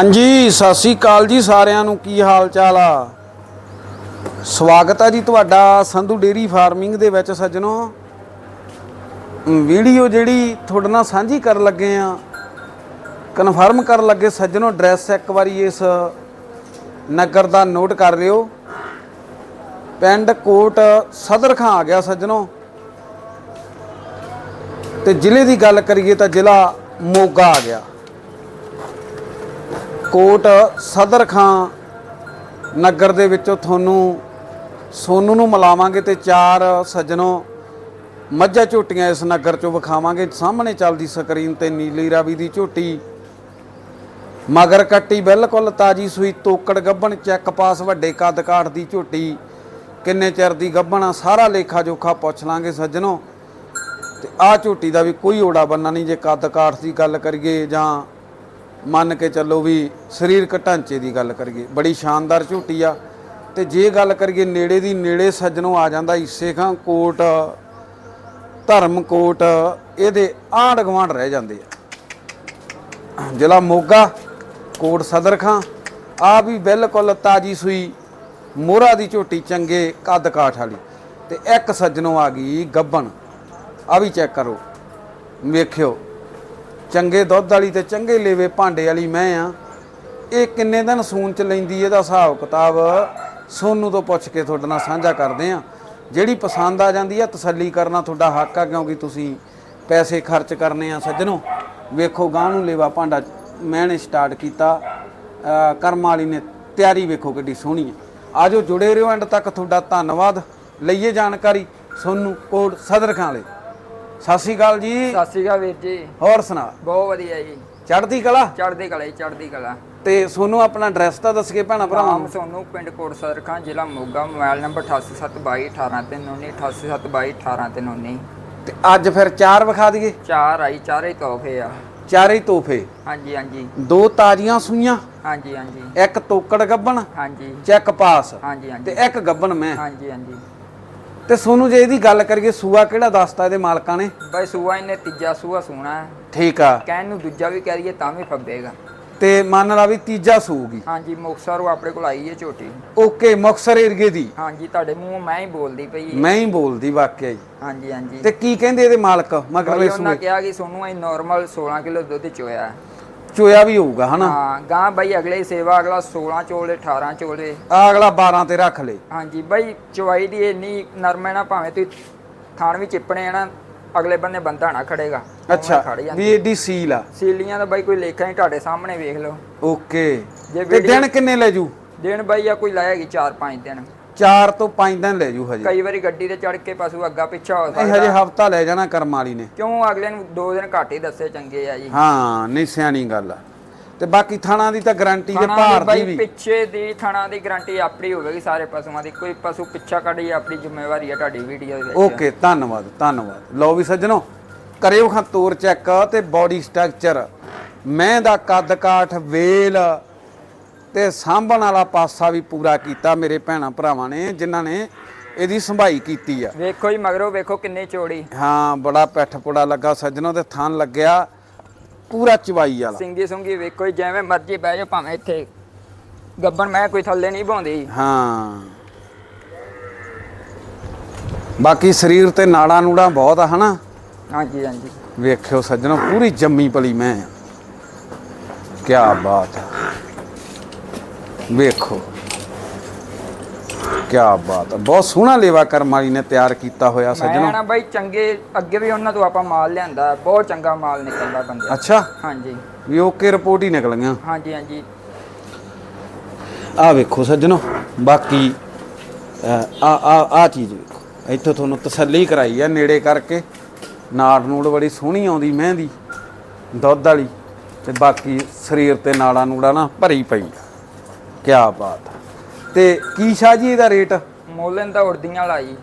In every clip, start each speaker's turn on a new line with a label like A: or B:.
A: ਹਾਂਜੀ, ਸਤਿ ਸ੍ਰੀ ਅਕਾਲ ਜੀ ਸਾਰਿਆਂ ਨੂੰ। ਕੀ ਹਾਲ ਚਾਲ ਆ? ਸਵਾਗਤ ਆ ਜੀ ਤੁਹਾਡਾ ਸੰਧੂ ਡੇਰੀ ਫਾਰਮਿੰਗ ਦੇ ਵਿੱਚ ਸੱਜਣੋ। ਵੀਡੀਓ ਜਿਹੜੀ ਤੁਹਾਡੇ ਨਾਲ ਸਾਂਝੀ ਕਰਨ ਲੱਗੇ ਆ, ਕਨਫਰਮ ਕਰਨ ਲੱਗੇ ਸੱਜਣੋ, ਐਡਰੈਸ ਇੱਕ ਵਾਰੀ ਇਸ ਨਗਰ ਦਾ ਨੋਟ ਕਰ ਲਿਓ। ਪਿੰਡ ਕੋਟ ਸਦਰ ਖਾਂ ਆ ਗਿਆ ਸੱਜਣੋ। ਤੇ ਜ਼ਿਲ੍ਹੇ ਦੀ ਗੱਲ ਕਰੀਏ ਤਾਂ ਜ਼ਿਲ੍ਹਾ ਮੋਗਾ ਆ ਗਿਆ। ਕੋਟ ਸਦਰ ਖਾਂ ਨਗਰ ਦੇ ਵਿੱਚੋਂ ਤੁਹਾਨੂੰ ਸੋਨੂ ਨੂੰ ਮਿਲਾਵਾਂਗੇ ਤੇ ਚਾਰ ਸੱਜਣੋ ਮੱਝਾਂ ਝੋਟੀਆਂ ਇਸ ਨਗਰ ਚੋਂ ਵਿਖਾਵਾਂਗੇ। ਸਾਹਮਣੇ ਚੱਲਦੀ ਸਕਰੀਨ ਤੇ ਨੀਲੀ ਰਾਵੀ ਦੀ ਝੋਟੀ। ਮਗਰ ਕੱਟੀ ਬਿਲਕੁਲ ਤਾਜੀ ਸੂਈ ਤੋਕੜ ਗੱਬਣ ਚੈੱਕ ਪਾਸ ਵੱਡੇ ਕੱਦ ਕਾਠ ਦੀ ਝੋਟੀ। ਕਿੰਨੇ ਚਿਰ ਦੀ ਗੱਬਣ ਆ, ਸਾਰਾ ਲੇਖਾ ਜੋਖਾ ਪੁੱਛ ਲਾਂਗੇ ਸੱਜਣੋ। ਤੇ ਆਹ ਝੋਟੀ ਦਾ ਵੀ ਕੋਈ ਓੜਾ ਬੰਨਾ ਨਹੀਂ, ਜੇ ਕੱਦ ਕਾਠ ਦੀ ਗੱਲ ਕਰੀਏ ਜਾਂ ਮੰਨ ਕੇ ਚੱਲੋ ਵੀ ਸਰੀਰਕ ਢਾਂਚੇ ਦੀ ਗੱਲ ਕਰੀਏ। ਬੜੀ ਸ਼ਾਨਦਾਰ ਝੂਟੀ ਆ। ਤੇ ਜੇ ਗੱਲ ਕਰੀਏ ਨੇੜੇ ਦੀ, ਨੇੜੇ ਸੱਜਣੋਂ ਆ ਜਾਂਦਾ ਈਸੇ ਖਾਂ ਕੋਟ, ਧਰਮ ਕੋਟ, ਇਹਦੇ ਆਂਢ ਗੁਆਂਢ ਰਹਿ ਜਾਂਦੇ ਆ। ਜ਼ਿਲ੍ਹਾ ਮੋਗਾ, ਕੋਟ ਸਦਰ ਖਾਂ। ਆ ਵੀ ਬਿਲਕੁਲ ਤਾਜੀ ਸੂਈ, ਮੋਹਰਾ ਦੀ ਝੋਟੀ, ਚੰਗੇ ਕੱਦ ਕਾਠ ਵਾਲੀ। ਤੇ ਇੱਕ ਸੱਜਣੋਂ ਆ ਗਈ ਗੱਬਣ। ਆ ਵੀ ਚੈੱਕ ਕਰੋ। ਵੇਖਿਓ। ਚੰਗੇ ਦੁੱਧ ਵਾਲੀ ਤੇ ਚੰਗੇ ਲੇਵੇ ਭਾਂਡੇ ਵਾਲੀ ਮੈਂ ਆ। ਇਹ ਕਿੰਨੇ ਦਿਨ ਸੂਨ ਚ ਲੈਂਦੀ ਇਹਦਾ ਹਿਸਾਬ ਕਿਤਾਬ? ਸੋਨੂੰ ਤੋਂ ਪੁੱਛ ਕੇ ਤੁਹਾਡੇ ਨਾਲ ਸਾਂਝਾ ਕਰਦੇ ਆ। ਜਿਹੜੀ ਪਸੰਦ ਆ ਜਾਂਦੀ ਆ, ਤਸੱਲੀ ਕਰਨਾ ਤੁਹਾਡਾ ਹੱਕ ਆ, ਕਿਉਂਕਿ ਤੁਸੀਂ ਪੈਸੇ ਖਰਚ ਕਰਨੇ ਆ ਸੱਜਣੋ। ਵੇਖੋ ਗਾਂ ਨੂੰ ਲੇਵਾ ਭਾਂਡਾ ਮੈਂ ਨੇ ਸਟਾਰਟ ਕੀਤਾ। ਅਹ ਕਰਮ ਵਾਲੀ ਨੇ ਤਿਆਰੀ ਵੇਖੋ ਕਿੱਡੀ ਸੋਹਣੀ ਹੈ ਆਜੋ ਜੁੜੇ ਰਹੋ ਐਂਡ ਤੱਕ ਤੁਹਾਡਾ ਧੰਨਵਾਦ। ਲਈਏ ਜਾਣਕਾਰੀ। ਸੋਨੂੰ ਕੋਟ ਸਦਰ ਖਾਂ ਵਾਲੇ। ਸਤਿ ਸ਼੍ਰੀ ਅਕਾਲ ਜੀ।
B: ਸਤਿ ਸ਼੍ਰੀ ਅਕਾਲ ਵੀਰ ਜੀ।
A: ਹੋਰ ਸੁਣਾ।
B: ਬਹੁਤ ਵਧੀਆ ਜੀ।
A: ਚੜ੍ਹਦੀ ਕਲਾ?
B: ਚੜ੍ਹਦੀ ਕਲਾ ਜੀ ਚੜ੍ਹਦੀ ਕਲਾ।
A: ਤੇ ਸੋਨੂੰ ਆਪਣਾ ਐਡਰੈਸ ਤਾਂ ਦੱਸ ਕੇ ਭੈਣਾ ਭਰਾਵਾਂ
B: ਨਾਮ ਸੋਨੂੰ ਪਿੰਡ ਕੋਟ ਸਰਖਾਂ ਜ਼ਿਲ੍ਹਾ ਮੋਗਾ ਮੋਬਾਈਲ ਨੰਬਰ 8872218319 8872218319
A: ਤੇ ਅੱਜ ਫਿਰ ਚਾਰ ਵਿਖਾ ਦਈਏ?
B: ਚਾਰ ਆਈ ਚਾਰੇ ਤੋਹਫੇ ਆ।
A: ਚਾਰੇ ਤੋਹਫੇ।
B: ਹਾਂਜੀ ਹਾਂਜੀ।
A: ਦੋ ਤਾਜ਼ੀਆਂ ਸੂਈਆਂ
B: ਹਾਂਜੀ ਹਾਂਜੀ।
A: ਇੱਕ ਤੋਕੜ ਗੱਬਣ
B: ਹਾਂਜੀ।
A: ਚੈੱਕ ਪਾਸ
B: ਹਾਂਜੀ
A: ਤੇ
B: ਹਾਂਜੀ
A: ਇੱਕ ਗੱਬਣ ਮੈਂ।
B: ਹਾਂਜੀ ਹਾਂਜੀ।
A: ਤੇ ਸੋਨੂੰ ਜੇ ਇਹਦੀ ਗੱਲ ਕਰੀਏ ਸੂਆ ਕਿਹੜਾ ਦੱਸਤਾ ਇਹਦੇ ਮਾਲਕਾਂ ਨੇ?
B: ਬਈ ਸੂਆ ਇਹਨੇ ਤੀਜਾ ਸੂਆ ਸੂਣਾ ਹੈ।
A: ਠੀਕ ਆ।
B: ਕਹਿਣ ਨੂੰ ਦੂਜਾ ਵੀ ਕਹਿ ਤਾਂ ਵੀ ਫੱਬੇਗਾ।
A: ਤੇ ਮੰਨ ਲਾ ਵੀ ਤੀਜਾ ਸੂਗੀ।
B: ਹਾਂਜੀ ਮੁਕਤਸਰੋਂ ਆਪਣੇ ਕੋਲ ਆਈ ਹੈ ਝੋਟੀ।
A: ਓਕੇ ਮੁਕਸਰ ਏਰੀਏ ਦੀ।
B: ਹਾਂਜੀ ਤੁਹਾਡੇ ਮੂੰਹ ਮੈਂ ਹੀ ਬੋਲਦੀ ਪਈ
A: ਮੈਂ ਹੀ ਬੋਲਦੀ ਵਾਕਿਆ ਜੀ।
B: ਹਾਂਜੀ ਹਾਂਜੀ।
A: ਤੇ ਕੀ ਕਹਿੰਦੇ ਇਹਦੇ ਮਾਲਕ
B: ਬਈ
A: ਮਗਰਲੇ
B: ਉਹਨਾਂ
A: ਸੂਏ?
B: ਕਿਹਾ ਕਿ ਸੋਨੂੰ ਅਸੀਂ ਨਾਰਮਲ 16 ਕਿਲੋ ਦੁੱਧ ਚੋਇਆ ਹੈ।
A: ਚੋਇਆ ਵੀ ਹੋਊਗਾ ਹਨਾ?
B: ਹਾਂ ਗਾਂ ਬਾਈ ਅਗਲੇ ਸੇਵਾ ਅਗਲਾ 16 ਚੋਲੇ 18 ਚੋਲੇ
A: ਆ ਅਗਲਾ 12 ਤੇ ਰੱਖ ਲੇ।
B: ਹਾਂਜੀ ਬਾਈ ਚਵਾਈ ਦੀ ਇੰਨੀ ਨਰਮ ਹੈ ਨਾ ਭਾਵੇਂ ਤੁਸੀਂ ਥਾਣ ਵੀ ਚਿੱਪਣੇ ਆ ਨਾ ਅਗਲੇ ਬੰਨੇ ਬੰਦਾ ਨਾ ਖੜੇਗਾ।
A: ਅੱਛਾ
B: ਖੜ ਜਾਂਦੀ।
A: ਵੀ ਏਡੀ ਸੀਲ ਆ।
B: ਸੀਲੀਆਂ ਦਾ ਬਾਈ ਕੋਈ ਲੇਖਾ ਨਹੀਂ ਤੁਹਾਡੇ ਸਾਹਮਣੇ ਵੇਖ ਲਓ।
A: ਓਕੇ।
B: ਜੇ
A: ਤੇ ਦਿਨ ਕਿੰਨੇ ਲੈ ਜੂ?
B: ਦਿਨ ਬਾਈ ਆ ਕੋਈ ਲਾਏਗੀ 4-5 ਦਿਨ।
A: 4 ਤੋਂ 5 ਦਿਨ ਲੈ ਜੂ ਹਜੇ।
B: ਕਈ ਵਾਰੀ ਗੱਡੀ ਤੇ ਚੜ ਕੇ ਪਸ਼ੂ ਅੱਗਾ ਪਿੱਛਾ ਹੋ
A: ਇਹ ਹਜੇ
B: ਸਕਦਾ
A: ਹਫਤਾ ਲੈ ਜਾਣਾ ਕਰਮ ਵਾਲੀ ਨੇ।
B: ਕਿਉਂ? ਅਗਲੇ ਨੂੰ 2 ਦਿਨ ਘੱਟ ਹੀ ਦੱਸੇ ਚੰਗੇ ਆ ਜੀ।
A: ਹਾਂ ਨਹੀਂ ਸਿਆਣੀ ਗੱਲ ਆ। ਤੇ ਬਾਕੀ ਥਾਣਾ ਦੀ ਤਾਂ ਗਾਰੰਟੀ ਦੇ
B: ਥਣਾ
A: ਭਾਰ
B: ਦੀ
A: ਦੀ
B: ਬਾਈ
A: ਵੀ।
B: ਪਿੱਛੇ ਦੀ ਥਣਾ ਦੀ ਗਾਰੰਟੀ ਆਪਣੀ ਹੋਵੇਗੀ ਸਾਰੇ ਪਸ਼ੂਆਂ ਦੀ। ਕੋਈ ਪਸ਼ੂ ਪਿੱਛਾ ਕੱਢੀ ਆਪਣੀ ਜ਼ਿੰਮੇਵਾਰੀ ਹੈ ਤੁਹਾਡੀ ਵੀਡੀਓ ਦੇ ਵਿੱਚ।
A: ਓਕੇ ਧੰਨਵਾਦ ਧੰਨਵਾਦ। ਲਓ ਵੀ ਸੱਜਣੋ ਕਰਿਓ ਖਾਂ ਤੋਰ ਚੈੱਕ ਤੇ ਬਾਡੀ ਸਟਰਕਚਰ ਮੈਂ ਦਾ ਕੱਦ ਕਾਠ ਵੇਲ ਤੇ ਸਾਂਭਣ ਵਾਲਾ ਪਾਸਾ ਵੀ ਪੂਰਾ ਕੀਤਾ ਮੇਰੇ ਭੈਣਾ ਭਰਾਵਾਂ ਨੇ ਜਿਨ੍ਹਾਂ ਨੇ ਇਹਦੀ ਸੰਭਾਈ ਕੀਤੀ ਆ।
B: ਵੇਖੋ ਜੀ ਮਗਰੋਂ ਵੇਖੋ ਕਿੰਨੀ ਚੌੜੀ।
A: ਹਾਂ ਬੜਾ ਪੈਠ ਪੁੜਾ ਲੱਗਾ ਸੱਜਣੋ ਤੇ ਥਣ ਲੱਗਿਆ। ਪੂਰਾ ਚਵਾਈ ਵਾਲਾ।
B: ਸਿੰਗੀ ਸੁੰਗੀ ਵੇਖੋ ਜੀ, ਜਿਵੇਂ ਮਰਜ਼ੀ ਬਹਿ ਜਾ ਭਾਵੇਂ ਇੱਥੇ ਗੱਬਣ ਮੈਂ ਕੋਈ ਥੱਲੇ ਨਹੀਂ ਪਾਉਂਦੀ
A: ਹਾਂ। ਬਾਕੀ ਸਰੀਰ ਤੇ ਨਾੜਾਂ ਨੂੜਾਂ ਬਹੁਤ ਆ ਹਨਾ?
B: ਹਾਂਜੀ ਹਾਂਜੀ।
A: ਵੇਖਿਓ ਸੱਜਣੋ ਪੂਰੀ ਜੰਮੀ ਪਲੀ ਮੈਂ। ਕੀ ਬਾਤ ਹੈ ਵੇਖੋ। ਕੀ ਬਾਤ ਹੈ ਬਹੁਤ ਸੋਹਣਾ ਲੇਵਾ ਕਰਮ ਵਾਲੀ ਨੇ ਤਿਆਰ ਕੀਤਾ ਹੋਇਆ
B: ਮੈਂ
A: ਸੱਜਣੋ।
B: ਨਾ ਬਾਈ ਚੰਗੇ ਅੱਗੇ ਵੀ ਉਹਨਾਂ ਤੋਂ ਆਪਾਂ ਮਾਲ ਲਿਆਂਦਾ। ਬਹੁਤ ਚੰਗਾ ਮਾਲ ਨਿਕਲਦਾ ਬੰਦੇ
A: ਅੱਛਾ।
B: ਹਾਂਜੀ।
A: ਵੀ ਓਕੇ ਰਿਪੋਰਟ ਹੀ ਨਿਕਲ ਗਿਆ
B: ਹਾਂਜੀ ਹਾਂਜੀ।
A: ਆ ਵੇਖੋ ਸੱਜਣੋ ਬਾਕੀ ਅ, ਆ ਆ ਆ ਚੀਜ਼ ਵੇਖੋ। ਇੱਥੋਂ ਤੁਹਾਨੂੰ ਤਸੱਲੀ ਕਰਾਈ ਆ ਨੇੜੇ ਕਰਕੇ। ਨਾੜ ਨੂੜ ਬੜੀ ਸੋਹਣੀ ਆਉਂਦੀ ਮਹਿੰਦੀ ਦੁੱਧ ਵਾਲੀ। ਤੇ ਬਾਕੀ ਸਰੀਰ ਤੇ ਨਾੜਾਂ ਨੂੜਾਂ ਨਾ ਭਰੀ ਪਈ ਆ। ਕੀ ਬਾਤ ਆ। ਤੇ ਕੀ ਸ਼ਾਹ ਜੀ ਇਹਦਾ ਰੇਟ?
B: ਮੋਲਨ ਦਾ ਉੜਦੀਆਂ ਲਾਈ।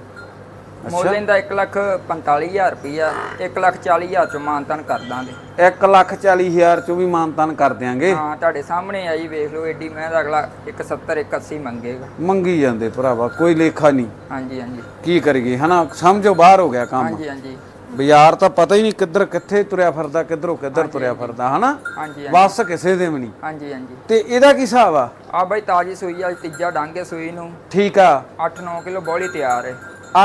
B: ਮੋਲਨ ਦਾ 1 ਲੱਖ 45000 ਰੁਪਈਆ 1 ਲੱਖ 40000 ਚ ਮਾਨਤਨ ਕਰ ਦਾਂਗੇ।
A: 1 ਲੱਖ 40 ਹਜ਼ਾਰ ਚੋਂ ਵੀ ਮਾਨਤਾਨ ਕਰ ਦਿਆਂਗੇ?
B: ਹਾਂ ਤੁਹਾਡੇ ਸਾਹਮਣੇ ਆਈ ਵੇਖ ਲਓ ਏਡੀ ਮੈਂ ਦਾ ਅਗਲਾ 170 180 ਮੰਗੇਗਾ।
A: ਮੰਗੀ ਜਾਂਦੇ ਭਰਾਵਾ ਕੋਈ ਲੇਖਾ ਨਹੀਂ।
B: ਹਾਂਜੀ ਹਾਂਜੀ।
A: ਕੀ ਕਰੀਏ ਹਨਾ? ਸਮਝੋ ਬਾਹਰ ਹੋ ਗਿਆ ਕੰਮ।
B: ਹਾਂਜੀ ਹਾਂਜੀ।
A: ਬਾਜ਼ਾਰ ਤਾਂ ਪਤਾ ਹੀ ਨਹੀਂ ਕਿੱਧਰ ਕਿੱਥੇ ਤੁਰਿਆ ਫਿਰਦਾ ਕਿੱਧਰੋਂ ਕਿੱਧਰ ਤੁਰਿਆ ਫਿਰਦਾ ਹਨਾ?
B: ਹਾਂਜੀ
A: ਬਸ ਕਿਸੇ ਦੇ ਵੀ ਨਹੀਂ।
B: ਹਾਂਜੀ ਹਾਂਜੀ।
A: ਤੇ ਇਹਦਾ ਕੀ ਹਿਸਾਬ ਆ?
B: ਆ ਬਾਈ ਤਾਜੀ ਸੂਈ ਆ ਤੀਜਾ ਡਾਂਗੇ ਸੂਈ ਨੂੰ।
A: ਠੀਕ ਆ।
B: 8-9 ਕਿਲੋ ਬੋਲੀ ਤਿਆਰ ਹੈ।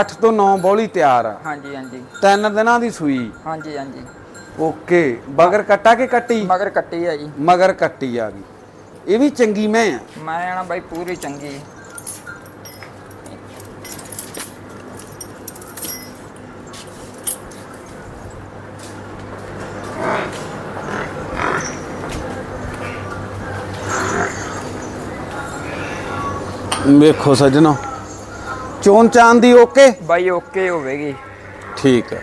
A: 8 ਤੋਂ 9 ਬੋਲੀ ਤਿਆਰ ਆ।
B: ਹਾਂਜੀ ਹਾਂਜੀ।
A: ਤਿੰਨ ਦਿਨਾਂ ਦੀ ਸੂਈ।
B: ਹਾਂਜੀ ਹਾਂਜੀ।
A: ਓਕੇ। ਬਗਰ ਕੱਟਾ ਕੇ ਕੱਟੀ?
B: ਮਗਰ ਕੱਟੀ ਆ ਜੀ।
A: ਮਗਰ ਕੱਟੀ ਆ ਗਈ ਇਹ ਵੀ ਚੰਗੀ ਮੈਂ ਆ।
B: ਮੈਂ ਨਾ ਬਾਈ ਪੂਰੀ ਚੰਗੀ।
A: ਵੇਖੋ ਸੱਜਣੋ। ਚੋਣ ਚਾਂਦ ਦੀ ਓਕੇ?
B: ਬਾਈ ਓਕੇ ਹੋਵੇਗੀ।
A: ਠੀਕ ਹੈ।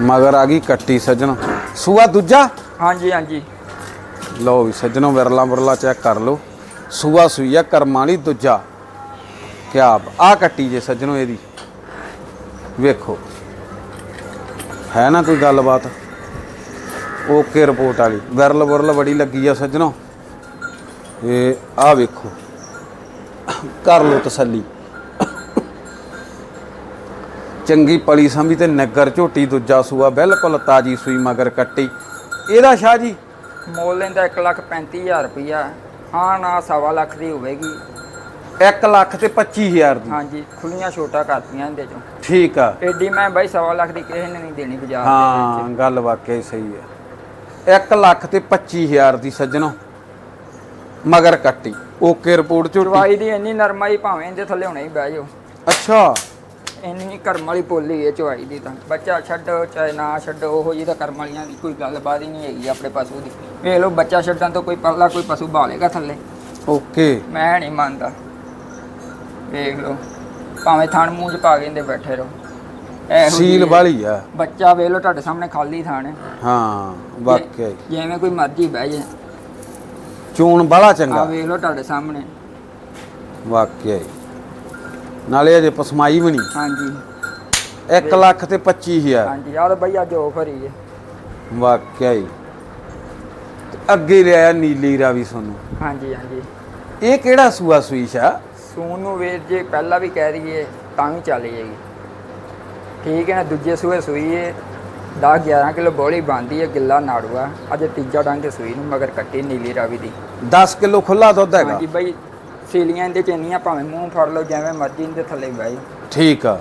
A: ਮਗਰ ਆ ਗਈ ਕੱਟੀ ਸੱਜਣੋ। ਸੂਆ ਦੂਜਾ?
B: ਹਾਂਜੀ ਹਾਂਜੀ।
A: ਲਓ ਵੀ ਸੱਜਣੋ ਵਿਰਲਾ ਵਿਰਲਾ ਚੈੱਕ ਕਰ ਲਓ। ਸੂਆ ਸੂਈ ਆ ਕਰਮਾਂ ਵਾਲੀ ਦੂਜਾ। ਕਿਆ ਆ ਕੱਟੀ ਜੇ ਸੱਜਣੋ ਇਹਦੀ। ਵੇਖੋ। ਹੈ ਨਾ ਕੋਈ ਗੱਲਬਾਤ? ਓਕੇ ਰਿਪੋਰਟ ਵਾਲੀ। ਵਿਰਲ ਵਿਰਲ ਬੜੀ ਲੱਗੀ ਆ ਸੱਜਣੋ। ਇਹ ਆ ਵੇਖੋ। ਕਰ ਲਓ ਤਸੱਲੀ। ਚੰਗੀ ਪਲੀ ਸੰਭੀ ਤੇ ਨਗਰ ਝੋਟੀ ਦੂਜਾ ਸੂਆ ਬਿਲਕੁਲ ਤਾਜੀ ਸੂਈ ਮਗਰ ਕੱਟੀ। ਇਹਦਾ ਸ਼ਾਹ ਜੀ?
B: ਮੋਲ ਲੈਂਦਾ 135000 ਰੁਪਇਆ ਹਾਂ ਨਾ ਸਵਾ ਲੱਖ ਦੀ ਹੋਵੇਗੀ।
A: 1 ਲੱਖ ਤੇ 25000 ਦੀ।
B: ਹਾਂਜੀ ਖੁੱਲੀਆਂ ਛੋਟਾ ਕਰਤੀਆਂ ਇਹਦੇ ਚੋਂ।
A: ਠੀਕ ਆ।
B: ਐਡੀ ਮੈਂ ਬਾਈ ਸਵਾ ਲੱਖ ਦੀ ਕਿਸੇ ਨੇ ਨਹੀਂ ਦੇਣੀ ਬਾਜ਼ਾਰ ਦੇ
A: ਹਾਂ ਗੱਲ ਵਾਕਿਆ ਸਹੀ ਹੈ 1 ਲੱਖ ਤੇ 25000 ਦੀ ਸੱਜਣੋ। ਮਗਰ ਕੱਟੀ। ਓਕੇ ਰਿਪੋਰਟ ਝੋਟੀ
B: ਚਵਾਈ ਦੀ ਇੰਨੀ ਨਰਮਾਈ ਭਾਵੇਂ ਇਹਦੇ ਥੱਲੇ ਹੁਣੇ ਹੀ ਬਹਿ ਜਾਓ।
A: ਅੱਛਾ।
B: ਇੰਨੀ ਕਰਮ ਵਾਲੀ ਪੋਲੀ ਹੈ ਚਵਾਈ ਦੀ ਤਾਂ। ਬੱਚਾ ਛੱਡੋ ਚਾਹੇ ਨਾ ਛੱਡੋ ਉਹੋ ਜੀ ਤਾਂ ਕਰਮ ਵਾਲੀਆਂ ਦੀ ਕੋਈ ਗੱਲਬਾਤ ਹੀ ਨਹੀਂ ਹੈਗੀ ਆਪਣੇ ਪਸ਼ੂ ਦੀ। ਵੇਖ ਲਓ ਬੱਚਾ ਛੱਡਣ ਤੋਂ ਕੋਈ ਪਰਲਾ ਕੋਈ ਪਸ਼ੂ ਭਾਲੇਗਾ ਥੱਲੇ।
A: ਓਕੇ
B: ਮੈਂ ਨਹੀਂ ਮੰਨਦਾ। ਵੇਖ ਲਓ ਭਾਵੇਂ ਥਣ ਮੂੰਹ 'ਚ ਪਾ ਕੇ ਇਹਦੇ ਬੈਠੇ ਰਹੋ। ਇਹੋ
A: ਸੀਲ
B: ਜਿਹੀ।
A: ਵਾਲੀ ਆ।
B: ਬੱਚਾ ਵੇਖ ਲਓ ਤੁਹਾਡੇ ਸਾਹਮਣੇ ਖਾਲੀ ਥਾਣ ਹੈ
A: ਹਾਂ ਵਾਕਿਆ ਹੀ।
B: ਜਿਵੇਂ ਕੋਈ ਮਰਜ਼ੀ ਬਹਿ ਜੇ
A: ਚੋਣ ਬੜਾ
B: ਆ
A: ਚੰਗਾ
B: ਵੇਖ ਲਓ ਤੁਹਾਡੇ ਸਾਹਮਣੇ।
A: ਵਾਕਿਆ ਹੀ। ਨਾਲੇ ਅਜੇ ਪਸਮਾਈ ਵੀ ਨਹੀਂ
B: ਹਾਂਜੀ।
A: 1 ਲੱਖ ਤੇ 25000
B: ਹਾਂਜੀ ਯਾਰ ਬਈ ਅੱਜ ਆਫਰ ਹੀ ਹੈ।
A: ਵਾਕਿਆ ਹੀ ਤੇ ਅੱਗੇ ਲਿਆਇਆ ਨੀਲੀ ਰਾਵੀ ਸੋਨੂੰ।
B: ਹਾਂਜੀ ਹਾਂਜੀ।
A: ਇਹ ਕਿਹੜਾ ਸੂਆ ਸੂਈ ਸ਼ਾ
B: ਸੂਨ ਨੂੰ ਵੇਚ ਜੇ ਪਹਿਲਾਂ ਵੀ ਕਹਿ ਦਈਏ ਤਾਂ ਵੀ ਚੱਲ ਜਾਏਗੀ। ਠੀਕ ਹੈ ਨਾ ਦੂਜੇ ਸੂਏ ਸੂਈ ਹੈ 10 11 ਕਿਲੋ ਬੋਲੀ ਬੰਦੀ ਹੈ ਗਿੱਲਾ ਨਾੜੂਆ ਅੱਜ ਤੀਜਾ ਡੰਗ ਸੂਈ ਨੂੰ ਮਗਰ ਕੱਟੀ ਨੀਲੀ ਰਾਵੀ ਦੀ।
A: 10 ਕਿਲੋ ਖੁੱਲਾ ਦੁੱਧ ਹੈਗਾ।
B: ਹਾਂਜੀ ਬਈ ਸੀਲੀਆਂ ਇਹਦੇ ਚ ਇੰਨੀਆਂ ਭਾਵੇਂ ਮੂੰਹ ਫੜ ਲਓ ਜਿਵੇਂ ਮਰਜ਼ੀ ਇਹਦੇ ਥੱਲੇ ਜਾਓ।
A: ਠੀਕ ਆ।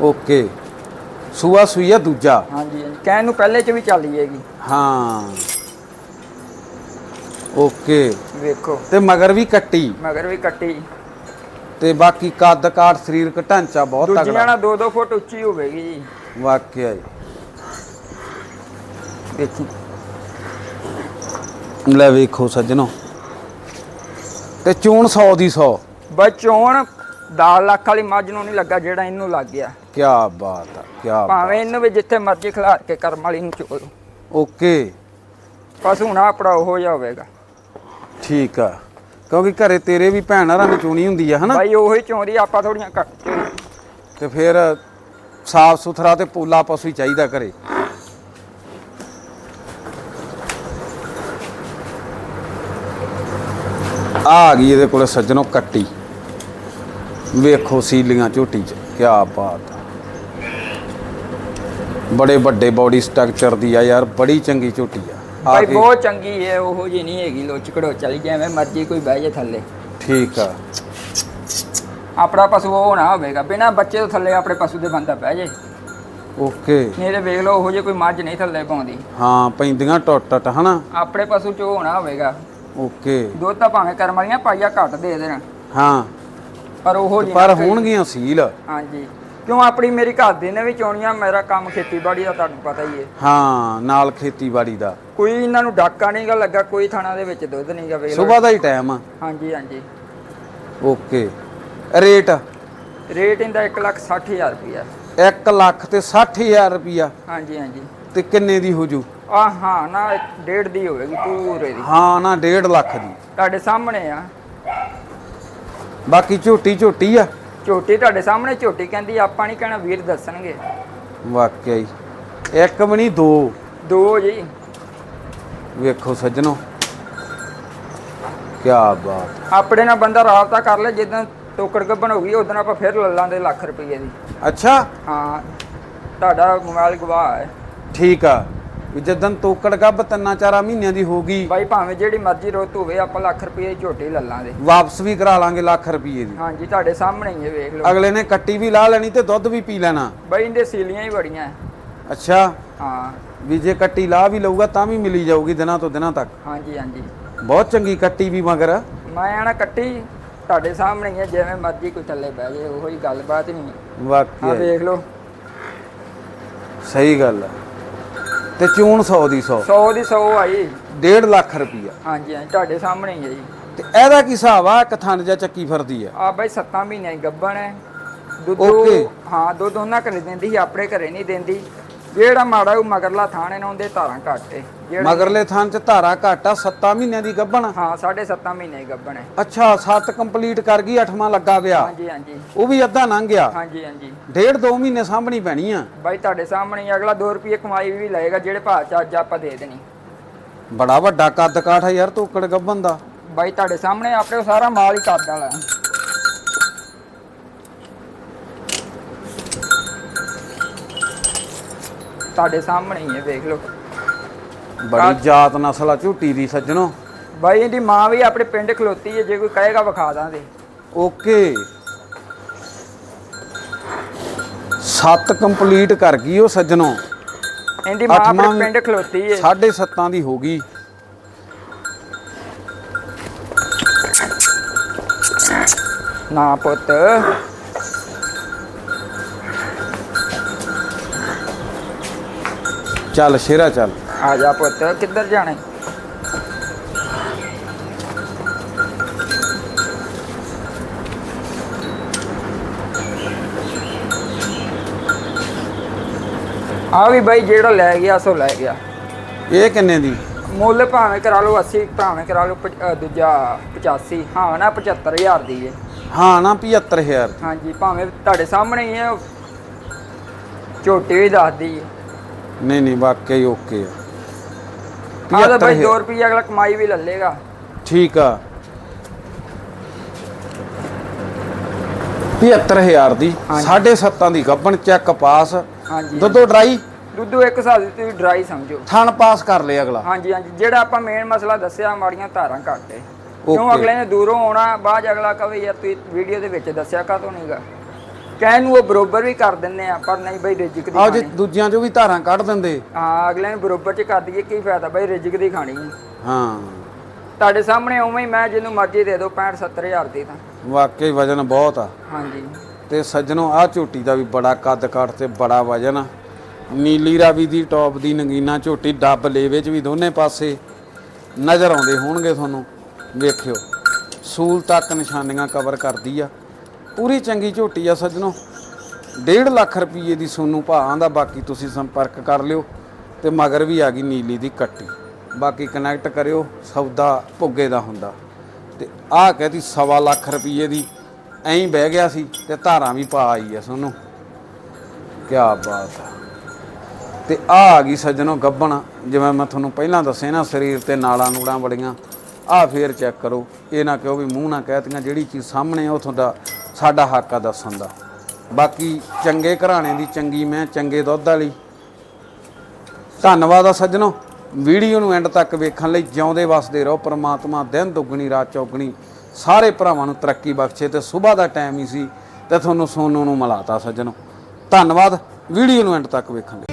A: ਓਕੇ। ਸੂਆ ਸੂਈ ਆ ਦੂਜਾ।
B: ਹਾਂਜੀ ਹਾਂਜੀ। ਕਹਿਣ ਨੂੰ ਪਹਿਲੇ ਚ ਵੀ ਚੱਲ ਜਾਏਗੀ
A: ਹਾਂ। ਓਕੇ।
B: ਵੇਖੋ।
A: ਤੇ ਮਗਰ ਵੀ ਕੱਟੀ।
B: ਮਗਰ ਵੀ ਕੱਟੀ।
A: ਤੇ ਬਾਕੀ ਕੱਦ ਕਾਠ ਸਰੀਰਕ ਢਾਂਚਾ ਬਹੁਤ
B: ਦੂਜੀਆਂ ਨਾਲ 2-2 ਫੁੱਟ ਉੱਚੀ ਹੋਵੇਗੀ ਜੀ।
A: ਵਾਕਿਆ ਹੀ
B: ਦੇਖੀ।
A: ਲੈ ਵੇਖੋ ਸੱਜਣੋ। ਤੇ ਚੋਣ 100 ਦੀ 100
B: ਬਚੋਣ 10 ਲੱਖ ਵਾਲੀ ਮੱਝ ਨੂੰ ਨਹੀਂ ਲੱਗਾ ਜਿਹੜਾ ਇਹਨੂੰ ਲੱਗ ਗਿਆ।
A: ਕੀ ਬਾਤ ਆ ਕੀ
B: ਭਾਵੇਂ ਇਹਨੂੰ ਵੀ ਜਿੱਥੇ ਮਰਜ਼ੀ ਖਿਲਾਰ ਕੇ ਕਰਮ ਵਾਲੀ ਨੂੰ ਚੋਲੋ।
A: ਓਕੇ।
B: ਪਸ਼ੂ ਨਾ ਆਪਣਾ ਉਹੋ ਜਿਹਾ ਹੋਵੇਗਾ।
A: ਠੀਕ ਆ। ਕਿਉਂਕਿ ਘਰੇ ਤੇਰੇ ਵੀ ਭੈਣ ਹਰਾਂ ਦੀ ਚੋਣੀ ਹੁੰਦੀ ਆ ਹਨਾ?
B: ਬਾਈ ਉਹੀ ਚੋਂਦੀ ਆਪਾਂ ਥੋੜੀਆਂ ਘੱਟ
A: ਤੇ ਫਿਰ ਸਾਫ਼ ਸੁਥਰਾ ਤੇ ਪੋਲਾ ਪਸ਼ੂ ਹੀ ਚਾਹੀਦਾ ਘਰੇ। ਆ ਆ ਗਈ ਇਹਦੇ ਕੋਲੇ ਸੱਜਣੋ ਕੱਟੀ। ਵੇਖੋ ਸੀਲੀਆਂ ਝੋਟੀ ਚ ਕੀ ਬਾਤ ਆ। ਬੜੇ ਵੱਡੇ ਬਾਡੀ ਸਟਰਕਚਰ ਦੀ ਆ ਯਾਰ ਬੜੀ ਚੰਗੀ ਝੋਟੀ ਆ। ਕੇ
B: ਬਹੁਤ ਚੰਗੀ ਹੈ ਉਹੋ ਜੀ ਨਹੀਂ ਹੈਗੀ ਲੋਚ ਘੜੋਚ ਵਾਲੀ ਜਿਵੇਂ ਮਰਜ਼ੀ ਕੋਈ ਬਹਿ ਜੇ ਥੱਲੇ।
A: ਠੀਕ ਆ।
B: ਆਪਣਾ ਪਸ਼ੂ ਉਹ ਨਾ ਹੋਵੇਗਾ ਬਿਨਾ ਬੱਚੇ ਤੋਂ ਥੱਲੇ ਆਪਣੇ ਪਸ਼ੂ ਦੇ ਬੰਦਾ ਬਹਿ ਜੇ
A: ਓਕੇ।
B: ਨਹੀਂ ਤੇ ਵੇਖ ਲਓ ਉਹੋ ਜਿਹੀ ਕੋਈ ਮੱਝ ਨਹੀਂ ਥੱਲੇ ਪਾਉਂਦੀ।
A: ਹਾਂ ਪੈਂਦੀਆਂ ਟੁੱਟ ਟੁੱਟ ਹਨਾ?
B: ਆਪਣੇ ਪਸ਼ੂ ਚ ਉਹ ਹੋਣਾ ਹੋਵੇਗਾ।
A: ਓਕੇ।
B: ਦੁੱਧ ਤਾਂ ਭਾਵੇਂ ਕਰਮ ਵਾਲੀਆਂ ਪਾਈਆ ਘੱਟ ਦੇ ਦੇਣ।
A: ਹਾਂ।
B: ਪਰ ਉਹੋ ਜਿਹੀ
A: ਪਰ ਹੋਣਗੀਆਂ ਸੀਲ।
B: ਹਾਂਜੀ। ਕਿਉਂ ਆਪਣੀ ਮੇਰੀ ਘਰ ਦੇ ਨੇ ਵੀ ਚੋਣੀਆਂ ਮੇਰਾ ਕੰਮ ਖੇਤੀਬਾੜੀ ਦਾ ਤੁਹਾਨੂੰ ਪਤਾ ਹੀ ਹੈ
A: ਹਾਂ ਨਾਲ ਖੇਤੀਬਾੜੀ ਦਾ।
B: ਕੋਈ ਇਹਨਾਂ ਨੂੰ ਡਾਕਾ ਨਹੀਂ ਗਾ ਲੱਗਾ ਕੋਈ ਥਾਣਾ ਦੇ ਵਿੱਚ ਦੁੱਧ ਨਹੀਂ ਗਾ ਵੇਖ ਲਓ।
A: ਸਵੇਰ ਦਾ ਹੀ ਟਾਈਮ ਆ।
B: ਹਾਂਜੀ ਹਾਂਜੀ।
A: ਓਕੇ। ਰੇਟ?
B: ਰੇਟ ਇਹਦਾ 160000 ਰੁਪਇਆ
A: 1 ਲੱਖ ਤੇ 60000 ਰੁਪਿਆ
B: ਹਾਂਜੀ ਹਾਂਜੀ।
A: ਤੇ ਕਿੰਨੇ ਦੀ ਹੋ ਜੂ?
B: ਆ ਹਾਂ ਨਾ ਡੇਢ ਦੀ ਹੋਵੇਗੀ ਪੂਰੇ ਦੀ।
A: ਹਾਂ ਨਾ 1.5 ਲੱਖ ਦੀ।
B: ਤੁਹਾਡੇ ਸਾਹਮਣੇ ਆ।
A: ਬਾਕੀ ਝੋਟੀ ਝੋਟੀ ਆ।
B: ਝੋਟੀ ਤੁਹਾਡੇ ਸਾਹਮਣੇ ਝੋਟੀ ਕਹਿੰਦੀ ਆਪਾਂ ਨਹੀਂ ਕਹਿਣਾ ਵੀਰ ਦੱਸਣਗੇ।
A: ਵਾਕਿਆ ਹੀ ਇੱਕ ਵੀ ਨਹੀਂ ਦੋ।
B: ਦੋ ਜੀ।
A: ਵੇਖੋ ਸੱਜਣੋ। ਕੀ ਬਾਤ।
B: ਆਪਣੇ ਨਾਲ ਬੰਦਾ ਰਾਬਤਾ ਕਰ ਲੈ ਜਿੱਦਾਂ ਟੋਕੜ ਗੱਬਣ ਹੋ ਗਈ ਉਦੋਂ ਆਪਾਂ ਫਿਰ ਲੱਲਾਂ ਦੇ ਲੱਖ ਰੁਪਏ ਦੀ।
A: ਅੱਛਾ।
B: ਹਾਂ ਤੁਹਾਡਾ ਮੋਬਾਈਲ ਗਵਾਹ ਹੈ।
A: ਠੀਕ ਆ। ਵੀ ਜਦੋਂ ਤੋਕੜ ਗੱਬ ਤਿੰਨਾਂ ਚਾਰਾਂ ਮਹੀਨਿਆਂ ਦੀ ਹੋ ਗਈ
B: ਬਾਈ ਭਾਵੇਂ ਜਿਹੜੀ ਮਰਜ਼ੀ ਰੁੱਤ ਹੋਵੇ ਆਪਾਂ ਲੱਖ ਰੁਪਏ ਦੀ ਝੋਟੀ ਲੱਲਾਂ ਦੇ
A: ਵਾਪਸ ਵੀ ਕਰਾ ਲਾਂਗੇ ਲੱਖ ਰੁਪਏ ਦੀ।
B: ਹਾਂਜੀ ਤੁਹਾਡੇ ਸਾਹਮਣੇ ਹੀ ਹੈ ਵੇਖ ਲਓ।
A: ਅਗਲੇ ਨੇ ਕੱਟੀ ਵੀ ਲਾ ਲੈਣੀ ਤੇ ਦੁੱਧ ਵੀ ਪੀ ਲੈਣਾ।
B: ਬਾਈ ਇਹਦੇ ਸੀਲੀਆਂ ਹੀ ਬੜੀਆਂ।
A: ਅੱਛਾ।
B: ਹਾਂ।
A: ਵੀ ਜੇ ਕੱਟੀ ਲਾ ਵੀ ਲਊਗਾ ਤਾਂ ਵੀ ਮਿਲੀ ਜਾਊਗੀ ਦਿਨਾਂ ਤੋਂ ਦਿਨਾਂ ਤੱਕ।
B: ਹਾਂਜੀ ਹਾਂਜੀ।
A: ਬਹੁਤ ਚੰਗੀ ਕੱਟੀ ਵੀ ਮਗਰ।
B: ਮੈਂ ਆਣਾ ਕੱਟੀ ਤੁਹਾਡੇ ਸਾਹਮਣੇ ਹੀ ਹੈ ਜਿਵੇਂ ਮਰਜ਼ੀ ਕੋਈ ਥੱਲੇ ਬਹਿ ਜਾਏ ਉਹੀ ਗੱਲਬਾਤ ਨਹੀਂ। ਆ
A: ਵਾਕਿਆ
B: ਵੇਖ ਲਓ।
A: ਸਹੀ ਗੱਲ ਹੈ ਤੇ ਚੂਣ 100 ਦੀ 100
B: 100 ਦੀ 100 ਆਈ।
A: 1.5 ਲੱਖ ਰੁਪਈਆ।
B: ਹਾਂਜੀ ਹਾਂਜੀ ਤੁਹਾਡੇ ਸਾਹਮਣੇ ਹੀ ਹੈ ਜੀ।
A: ਤੇ ਇਹਦਾ ਕੀ ਹਿਸਾਬ ਆ? ਇੱਕ ਥਣ ਜਾਂ ਚੱਕੀ ਫਿਰਦੀ ਆ।
B: ਆ ਬਾਈ 7 ਮਹੀਨੇ ਦੀ ਗੱਭਣ ਹੈ। ਦੁੱਧ. ਹਾਂ ਦੁੱਧ ਉਹਨਾਂ ਘਰੇ ਦਿੰਦੀ ਸੀ ਆਪਣੇ ਘਰੇ ਨਹੀਂ ਦਿੰਦੀ। ਜਿਹੜਾ ਮਾੜਾ ਉਹ ਮਗਰਲਾ ਥਾਣੇ ਨਾਲ ਉਹਦੇ ਧਾਰਾਂ ਘੱਟ
A: ਮਗਰਲੇ ਥਣ ਚ ਧਾਰਾ ਘੱਟ ਆ 7 ਮਹੀਨਿਆਂ ਦੀ ਗੱਭਣ
B: ਹਾਂ 7.5 ਮਹੀਨੇ ਦੀ ਗੱਭਣ ਹੈ
A: ਅੱਛਾ 7 ਕੰਪਲੀਟ ਕਰ ਗਈ 8ਵਾਂ ਲੱਗਾ ਪਿਆ।
B: ਹਾਂਜੀ ਹਾਂਜੀ।
A: ਉਹ ਵੀ ਅੱਧਾ ਲੰਘ ਗਿਆ।
B: ਹਾਂਜੀ ਹਾਂਜੀ।
A: ਡੇਢ ਦੋ ਮਹੀਨੇ ਸਾਂਭਣੀ ਪੈਣੀ ਆ।
B: ਬਾਈ ਤੁਹਾਡੇ ਸਾਹਮਣੇ ਅਗਲਾ 2 ਰੁਪਏ ਕਮਾਈ ਵੀ ਲਏਗਾ ਜਿਹੜੇ ਭਾਅ ਚ ਅੱਜ ਆਪਾਂ ਦੇ ਦੇਣੀ।
A: ਬੜਾ ਵੱਡਾ ਕੱਦ ਕਾਠ ਆ ਯਾਰ ਤੋਕੜ ਗੱਭਣ ਦਾ।
B: ਬਾਈ ਤੁਹਾਡੇ ਸਾਹਮਣੇ ਆਪਣੇ ਸਾਰਾ ਮਾਲ ਹੀ ਕੱਦ ਵਾਲਾ। ਤੁਹਾਡੇ ਸਾਹਮਣੇ ਹੀ ਹੈ ਵੇਖ ਲਓ।
A: ਬੜੀ ਜਾਤ ਨਸਲ ਆ ਝੂਟੀ ਦੀ ਸੱਜਣੋ।
B: ਬਾਈ ਇਹਦੀ ਮਾਂ ਵੀ ਆਪਣੇ ਪਿੰਡ ਖਲੋਤੀ ਹੈ ਜੇ ਕੋਈ ਕਹੇਗਾ ਵਿਖਾ ਦਾਂਗੇ।
A: ਓਕੇ। 7 ਕੰਪਲੀਟ ਕਰ ਗਈ ਉਹ ਸੱਜਣੋ।
B: ਇਹਦੀ ਮਾਂ ਆਪਣੇ ਪਿੰਡ ਖਲੋਤੀ ਹੈ।
A: ਸਾਢੇ ਸੱਤਾਂ ਦੀ ਹੋ ਗਈ।
B: ਨਾ ਪੁੱਤ।
A: ਚੱਲ ਸ਼ੇਰਾ ਚੱਲ।
B: ਆ ਜਾ ਪੁੱਤ ਕਿੱਧਰ ਜਾਣਾ ਆ ਵੀ ਬਾਈ ਜਿਹੜਾ ਲੈ ਗਿਆ ਸੋ ਲੈ ਗਿਆ।
A: ਇਹ ਕਿੰਨੇ ਦੀ?
B: ਮੁੱਲ ਭਾਵੇਂ ਕਰਾ ਲਓ 80 ਭਾਵੇਂ ਕਰਾ ਲਓ ਪਚ- ਅ, ਦੂਜਾ 85 ਹਾਂ ਨਾ 75000 ਦੀ ਹੈ
A: ਹਾਂ ਨਾ 75000 ਦੀ
B: ਹਾਂਜੀ ਭਾਵੇਂ ਤੁਹਾਡੇ ਸਾਹਮਣੇ ਹੀ ਹੈ ਝੋਟੀ ਵੀ ਦੱਸਦੀ ਹੈ
A: ਨਹੀਂ ਨਹੀਂ ਵਾਕਈ ਓਕੇ ਆ।
B: ਆਹ ਤਾਂ ਬਾਈ
A: 75,000
B: 2 ਰੁਪਏ ਅਗਲਾ ਕਮਾਈ ਵੀ ਲੱਲੇਗਾ
A: ਠੀਕ ਆ। 75000 ਦੀ
B: ਹਾਂਜੀ।
A: ਸਾਢੇ ਸੱਤਾਂ ਦੀ ਗੱਬਣ ਚੈੱਕ ਪਾਸ
B: ਹਾਂਜੀ
A: ਦੁੱਧੋ ਡਰਾਈ
B: ਦੁੱਧੂ ਇੱਕ ਹਿਸਾਬ ਦੀ ਤੁਸੀਂ ਡਰਾਈ ਸਮਝੋ।
A: ਥਣ ਪਾਸ ਕਰ ਲਿਆ ਅਗਲਾ।
B: ਹਾਂਜੀ ਹਾਂਜੀ। ਜਿਹੜਾ ਆਪਾਂ ਮੇਨ ਮਸਲਾ ਦੱਸਿਆ ਮਾੜੀਆਂ ਧਾਰਾਂ ਘੱਟ ਕਿਉਂ. ਅਗਲੇ ਨੇ ਦੂਰੋਂ ਆਉਣਾ ਬਾਅਦ ਅਗਲਾ ਕਵੇ ਯਾਰ ਤੁਸੀਂ ਵੀਡੀਓ ਦੇ ਵਿੱਚ ਦੱਸਿਆ ਕਾਹਤੋਂ ਨਹੀਂਗਾ ਕਹਿਣ ਨੂੰ ਉਹ ਬਰੋਬਰ ਵੀ ਕਰ ਦਿੰਦੇ ਆ ਪਰ ਨਹੀਂ ਬਈ ਰਿਜਕ ਦੀ
A: ਆਓ ਜੇ
B: ਖਾਣੀ।
A: ਦੂਜਿਆਂ ਚੋਂ ਵੀ ਧਾਰਾਂ ਕੱਢ ਦਿੰਦੇ।
B: ਹਾਂ ਅਗਲੇ ਨੇ ਬਰੋਬਰ 'ਚ ਕਰ ਦਈਏ ਕੀ ਫਾਇਦਾ ਬਈ ਰਿਜਕ ਦੀ ਖਾਣੀ ਹੈ
A: ਹਾਂ।
B: ਤੁਹਾਡੇ ਸਾਹਮਣੇ ਉਵੇਂ ਹੀ ਮੈਂ ਜਿਹਨੂੰ ਮਰਜ਼ੀ ਦੇ ਦਿਓ 65 70000 ਦੀ ਤਾਂ
A: ਵਾਕਈ ਵਜਨ ਬਹੁਤ ਆ।
B: ਹਾਂਜੀ।
A: ਤੇ ਸੱਜਣੋ ਆ ਝੋਟੀ ਦਾ ਵੀ ਬੜਾ ਕੱਦ ਕਾਠ ਤੇ ਬੜਾ ਵਜਨ ਆ। ਨੀਲੀ ਰਾਵੀ ਦੀ ਟੌਪ ਦੀ ਨਗੀਨਾ ਝੋਟੀ ਡੱਬ ਲੇਵੇ ਚ ਵੀ ਦੋਨੇ ਪਾਸੇ ਨਜ਼ਰ ਆਉਂਦੇ ਹੋਣਗੇ ਤੁਹਾਨੂੰ। ਵੇਖਿਓ ਸੂਲ ਤੱਕ ਨਿਸ਼ਾਨੀਆਂ ਕਵਰ ਕਰਦੀ ਆ। ਪੂਰੀ ਚੰਗੀ ਝੋਟੀ ਆ ਸੱਜਣੋ। 1.5 ਲੱਖ ਰੁਪਏ ਦੀ ਸੋਨੂੰ ਭਾਅ ਦਾ ਬਾਕੀ ਤੁਸੀਂ ਸੰਪਰਕ ਕਰ ਲਿਓ ਤੇ ਮਗਰ ਵੀ ਆ ਗਈ ਨੀਲੀ ਦੀ ਕੱਟੀ। ਬਾਕੀ ਕਨੈਕਟ ਕਰਿਓ, ਸੌਦਾ ਭੁੱਗੇ ਦਾ ਹੁੰਦਾ। ਤੇ ਆਹ ਕਹਦੀ ਸਵਾ ਲੱਖ ਰੁਪਏ ਦੀ, ਐਂ ਬਹਿ ਗਿਆ ਸੀ ਤੇ ਧਾਰਾਂ ਵੀ ਪਾ ਆਈ ਐ ਸੋਨੂੰ। ਕੀ ਬਾਤ ਆ। ਤੇ ਆ ਆ ਗਈ ਸੱਜਣੋ ਗੱਬਣ, ਜਿਵੇਂ ਮੈਂ ਤੁਹਾਨੂੰ ਪਹਿਲਾਂ ਦੱਸਿਆ ਨਾ, ਸਰੀਰ ਤੇ ਨਾਲਾਂ ਨੂੜਾਂ ਬੜੀਆਂ ਆ ਫੇਰ ਚੈੱਕ ਕਰੋ। ਇਹ ਨਾ ਕਿਉਂ ਵੀ ਮੂੰਹ ਨਾ ਕਹਿਤੀਆਂ, ਜਿਹੜੀ ਚੀਜ਼ ਸਾਹਮਣੇ ਆ, ਉਥੋਂ ਦਾ ਸਾਡਾ ਹੱਕ ਆ ਦੱਸਣ ਦਾ। ਬਾਕੀ ਚੰਗੇ ਘਰਾਣੇ ਦੀ ਚੰਗੀ ਮੈਂ, ਚੰਗੇ ਦੁੱਧ ਵਾਲੀ। ਧੰਨਵਾਦ ਆ ਸੱਜਣੋ। ਵੀਡੀਓ ਨੂੰ ਐਂਡ ਤੱਕ ਵੇਖਣ ਲਈ ਜਿਉਂਦੇ ਵਸਦੇ ਰਹੋ। ਪ੍ਰਮਾਤਮਾ ਦਿਨ ਦੁੱਗਣੀ, ਰਾਤ ਚੌਗਣੀ। ਸਾਰੇ ਭਰਾਵਾਂ ਨੂੰ ਤਰੱਕੀ ਬਖਸ਼ੇ ਤੇ ਸਵੇਰ ਦਾ ਟਾਈਮ ਹੀ ਸੀ ਤੇ ਤੁਹਾਨੂੰ ਸੋਨੂੰ ਨੂੰ ਮਿਲਾਤਾ ਸੱਜਣੋ। ਧੰਨਵਾਦ। ਵੀਡੀਓ ਨੂੰ ਐਂਡ ਤੱਕ ਵੇਖਣ ਲਈ।